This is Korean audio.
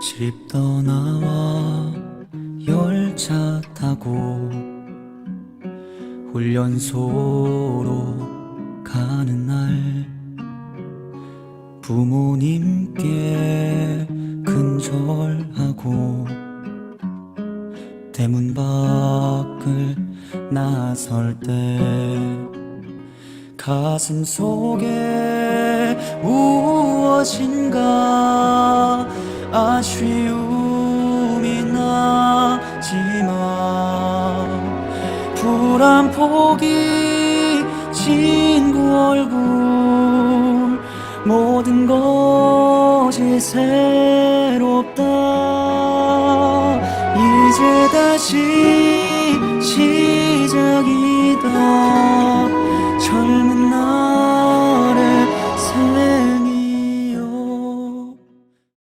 집 떠나와 열차 타고 훈련소로 가는 날 부모님께 근절하고 대문 밖을 나설 때 가슴 속에 무엇인가 아쉬움이 나지만 불안 포기 친구 얼굴 모든 것이 새롭다. 이제 다시 시작이다